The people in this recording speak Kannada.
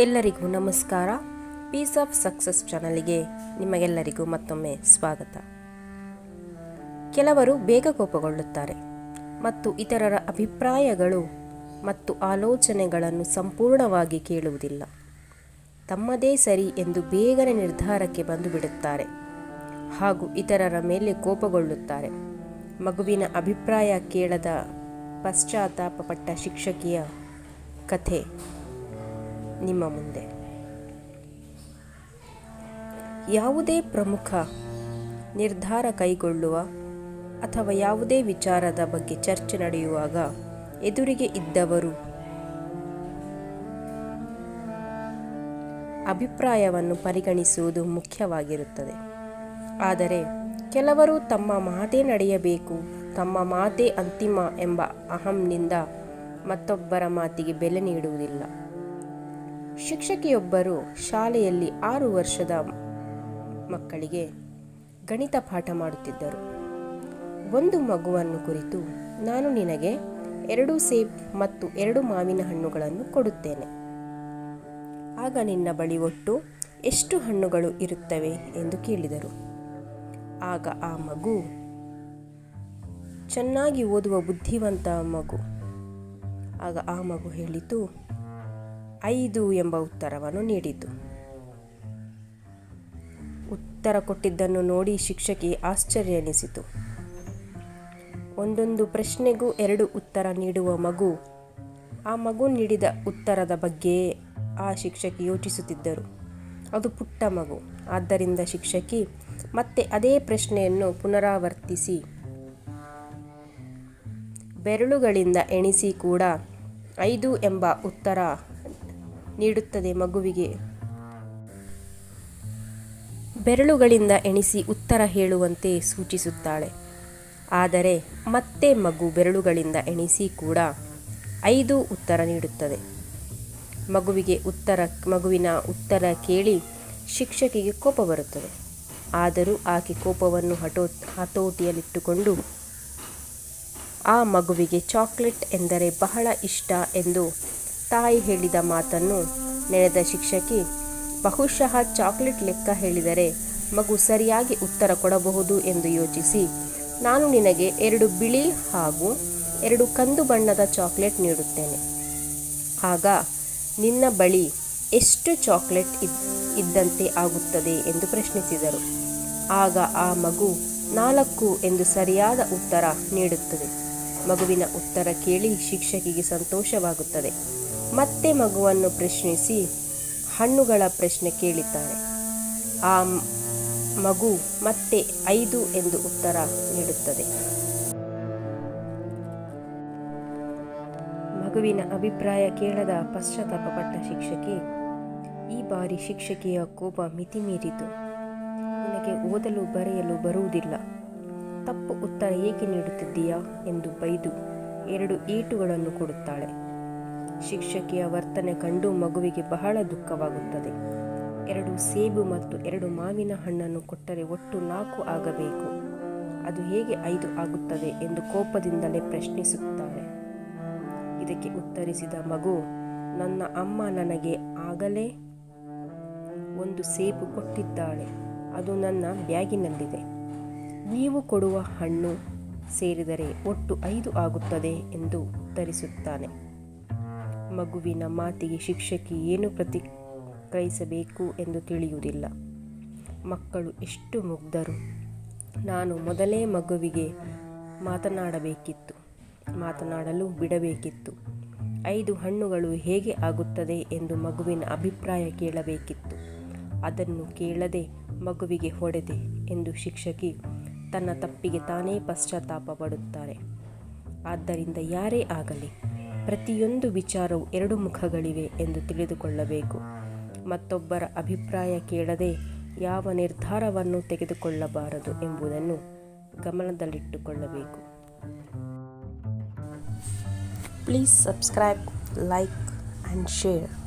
ಎಲ್ಲರಿಗೂ ನಮಸ್ಕಾರ. ಪೀಸ್ ಆಫ್ ಸಕ್ಸಸ್ ಚಾನಲ್ಗೆ ನಿಮಗೆಲ್ಲರಿಗೂ ಮತ್ತೊಮ್ಮೆ ಸ್ವಾಗತ. ಕೆಲವರು ಬೇಗ ಕೋಪಗೊಳ್ಳುತ್ತಾರೆ ಮತ್ತು ಇತರರ ಅಭಿಪ್ರಾಯಗಳು ಮತ್ತು ಆಲೋಚನೆಗಳನ್ನು ಸಂಪೂರ್ಣವಾಗಿ ಕೇಳುವುದಿಲ್ಲ. ತಮ್ಮದೇ ಸರಿ ಎಂದು ಬೇಗನೆ ನಿರ್ಧಾರಕ್ಕೆ ಬಂದು ಬಿಡುತ್ತಾರೆ ಹಾಗೂ ಇತರರ ಮೇಲೆ ಕೋಪಗೊಳ್ಳುತ್ತಾರೆ. ಮಗುವಿನ ಅಭಿಪ್ರಾಯ ಕೇಳದ ಪಶ್ಚಾತ್ತಾಪಪಟ್ಟ ಶಿಕ್ಷಕಿಯ ಕಥೆ. ನಿಮ್ಮ ಮುಂದೆ. ಯಾವುದೇ ಪ್ರಮುಖ ನಿರ್ಧಾರ ಕೈಗೊಳ್ಳುವ ಅಥವಾ ಯಾವುದೇ ವಿಚಾರದ ಬಗ್ಗೆ ಚರ್ಚೆ ನಡೆಯುವಾಗ ಎದುರಿಗೆ ಇದ್ದವರು ಅಭಿಪ್ರಾಯವನ್ನು ಪರಿಗಣಿಸುವುದು ಮುಖ್ಯವಾಗಿರುತ್ತದೆ. ಆದರೆ ಕೆಲವರು ತಮ್ಮ ಮಾತೇ ನಡೆಯಬೇಕು, ತಮ್ಮ ಮಾತೇ ಅಂತಿಮ ಎಂಬ ಅಹಂನಿಂದ ಮತ್ತೊಬ್ಬರ ಮಾತಿಗೆ ಬೆಲೆ ನೀಡುವುದಿಲ್ಲ. ಶಿಕ್ಷಕಿಯೊಬ್ಬರು ಶಾಲೆಯಲ್ಲಿ ಆರು ವರ್ಷದ ಮಕ್ಕಳಿಗೆ ಗಣಿತ ಪಾಠ ಮಾಡುತ್ತಿದ್ದರು. ಒಂದು ಮಗುವನ್ನು ಕುರಿತು ನಾನು ನಿನಗೆ ಎರಡು ಸೇಬ್ ಮತ್ತು ಎರಡು ಮಾವಿನ ಹಣ್ಣುಗಳನ್ನು ಕೊಡುತ್ತೇನೆ. ಆಗ ನಿನ್ನ ಬಳಿ ಒಟ್ಟು ಎಷ್ಟು ಹಣ್ಣುಗಳು ಇರುತ್ತವೆ ಎಂದು ಕೇಳಿದರು. ಆಗ ಆ ಮಗು, ಚೆನ್ನಾಗಿ ಓದುವ ಬುದ್ಧಿವಂತ ಮಗು. ಆಗ ಆ ಮಗು ಹೇಳಿತು ಐದು ಎಂಬ ಉತ್ತರವನ್ನು ನೀಡಿತು ಉತ್ತರ ಕೊಟ್ಟಿದ್ದನ್ನು ನೋಡಿ ಶಿಕ್ಷಕಿ ಆಶ್ಚರ್ಯ ಎನಿಸಿತು ಒಂದೊಂದು ಪ್ರಶ್ನೆಗೂ ಎರಡು ಉತ್ತರ ನೀಡುವ ಮಗು, ಆ ಮಗು ನೀಡಿದ ಉತ್ತರದ ಬಗ್ಗೆ ಆ ಶಿಕ್ಷಕಿ ಯೋಚಿಸುತ್ತಿದ್ದರು. ಅದು ಪುಟ್ಟ ಮಗು. ಆದ್ದರಿಂದ ಶಿಕ್ಷಕಿ, ಮತ್ತೆ ಅದೇ ಪ್ರಶ್ನೆಯನ್ನು ಪುನರಾವರ್ತಿಸಿ. ಬೆರಳುಗಳಿಂದ ಎಣಿಸಿ ಕೂಡ ಐದು ಎಂಬ ಉತ್ತರ ನೀಡುತ್ತದೆ ಮಗುವಿಗೆ. ಬೆರಳುಗಳಿಂದ ಎಣಿಸಿ ಉತ್ತರ ಹೇಳುವಂತೆ ಸೂಚಿಸುತ್ತಾಳೆ. ಆದರೆ ಮತ್ತೆ ಮಗು ಬೆರಳುಗಳಿಂದ ಎಣಿಸಿ ಕೂಡ ಐದು ಉತ್ತರ ನೀಡುತ್ತದೆ. ಮಗುವಿಗೆ ಉತ್ತರ, ಮಗುವಿನ ಉತ್ತರ ಕೇಳಿ ಶಿಕ್ಷಕಿಗೆ ಕೋಪ ಬರುತ್ತದೆ. ಆದರೂ ಆಕೆ ಕೋಪವನ್ನು ಹಟೋ, ಹತೋಟಿಯಲ್ಲಿಟ್ಟುಕೊಂಡು, ಆ ಮಗುವಿಗೆ ಚಾಕ್ಲೇಟ್ ಎಂದರೆ ಬಹಳ ಇಷ್ಟ ಎಂದು ತಾಯಿ ಹೇಳಿದ ಮಾತನ್ನು ನೆನೆದ ಶಿಕ್ಷಕಿ ಬಹುಶಃ ಚಾಕ್ಲೇಟ್ ಲೆಕ್ಕ ಹೇಳಿದರೆ ಮಗು ಸರಿಯಾಗಿ ಉತ್ತರ ಕೊಡಬಹುದು ಎಂದು ಯೋಚಿಸಿ, ನಾನು ನಿನಗೆ ಎರಡು ಬಿಳಿ ಹಾಗೂ ಎರಡು ಕಂದು ಬಣ್ಣದ ಚಾಕ್ಲೇಟ್ ನೀಡುತ್ತೇನೆ. ಆಗ ನಿನ್ನ ಬಳಿ ಎಷ್ಟು ಚಾಕ್ಲೇಟ್ ಇದ್, ಇದ್ದಂತೆ ಆಗುತ್ತದೆ ಎಂದು ಪ್ರಶ್ನಿಸಿದರು. ಆಗ ಆ ಮಗು ನಾಲ್ಕು ಎಂದು ಸರಿಯಾದ ಉತ್ತರ ನೀಡುತ್ತದೆ. ಮಗುವಿನ ಉತ್ತರ ಕೇಳಿ ಶಿಕ್ಷಕಿಗೆ ಸಂತೋಷವಾಗುತ್ತದೆ. ಮತ್ತೆ ಮಗುವನ್ನು ಪ್ರಶ್ನಿಸಿ ಹಣ್ಣುಗಳ ಪ್ರಶ್ನೆ ಕೇಳಿದ್ದಾರೆ ಆ ಮಗು ಮತ್ತೆ ಐದು ಎಂದು ಉತ್ತರ ನೀಡುತ್ತದೆ. ಮಗುವಿನ ಅಭಿಪ್ರಾಯ ಕೇಳದ ಪಶ್ಚಾತ್ತಾಪಪಟ್ಟ ಶಿಕ್ಷಕಿ, ಈ ಬಾರಿ ಶಿಕ್ಷಕಿಯ ಕೋಪ ಮಿತಿ ಮೀರಿತು ನನಗೆ ಓದಲು ಬರೆಯಲು ಬರುವುದಿಲ್ಲ. ತಪ್ಪು ಉತ್ತರ ಏಕೆ ನೀಡುತ್ತಿದ್ದೀಯಾ ಎಂದು ಬೈದು ಎರಡು ಏಟುಗಳನ್ನು ಕೊಡುತ್ತಾಳೆ. ಶಿಕ್ಷಕಿಯ ವರ್ತನೆ ಕಂಡು ಮಗುವಿಗೆ ಬಹಳ ದುಃಖವಾಗುತ್ತದೆ. ಎರಡು ಸೇಬು ಮತ್ತು ಎರಡು ಮಾವಿನ ಹಣ್ಣನ್ನು ಕೊಟ್ಟರೆ ಒಟ್ಟು ನಾಲ್ಕು ಆಗಬೇಕು. ಅದು ಹೇಗೆ ಐದು ಆಗುತ್ತದೆ ಎಂದು ಕೋಪದಿಂದಲೇ ಪ್ರಶ್ನಿಸುತ್ತಾರೆ ಇದಕ್ಕೆ ಉತ್ತರಿಸಿದ ಮಗು, ನನ್ನ ಅಮ್ಮ ನನಗೆ ಆಗಲೇ ಒಂದು ಸೇಬು ಕೊಟ್ಟಿದ್ದಾಳೆ. ಅದು ನನ್ನ ಬ್ಯಾಗಿನಲ್ಲಿದೆ. ನೀವು ಕೊಡುವ ಹಣ್ಣು ಸೇರಿದರೆ ಒಟ್ಟು ಐದು ಆಗುತ್ತದೆ ಎಂದು ಉತ್ತರಿಸುತ್ತಾನೆ. ಮಗುವಿನ ಮಾತಿಗೆ ಶಿಕ್ಷಕಿ ಏನು ಪ್ರತಿಕ್ರಿಯಿಸಬೇಕು ಎಂದು ತಿಳಿಯುವುದಿಲ್ಲ. ಮಕ್ಕಳು ಎಷ್ಟು ಮುಗ್ಧರು. ನಾನು ಮೊದಲೇ ಮಗುವಿಗೆ ಮಾತನಾಡಬೇಕಿತ್ತು. ಮಾತನಾಡಲು ಬಿಡಬೇಕಿತ್ತು. ಐದು ಹಣ್ಣುಗಳು ಹೇಗೆ ಆಗುತ್ತದೆ ಎಂದು ಮಗುವಿನ ಅಭಿಪ್ರಾಯ ಕೇಳಬೇಕಿತ್ತು. ಅದನ್ನು ಕೇಳದೆ ಮಗುವಿಗೆ ಹೊಡೆದೆ ಎಂದು ಶಿಕ್ಷಕಿ ತನ್ನ ತಪ್ಪಿಗೆ ತಾನೇ ಪಶ್ಚಾತ್ತಾಪ ಪಡುತ್ತಾರೆ ಆದ್ದರಿಂದ ಯಾರೇ ಆಗಲಿ ಪ್ರತಿಯೊಂದು ವಿಚಾರವು ಎರಡು ಮುಖಗಳಿವೆ ಎಂದು ತಿಳಿದುಕೊಳ್ಳಬೇಕು. ಮತ್ತೊಬ್ಬರ ಅಭಿಪ್ರಾಯ ಕೇಳದೆ ಯಾವ ನಿರ್ಧಾರವನ್ನು ತೆಗೆದುಕೊಳ್ಳಬಾರದು ಎಂಬುದನ್ನು ಗಮನದಲ್ಲಿಟ್ಟುಕೊಳ್ಳಬೇಕು. Please subscribe like and share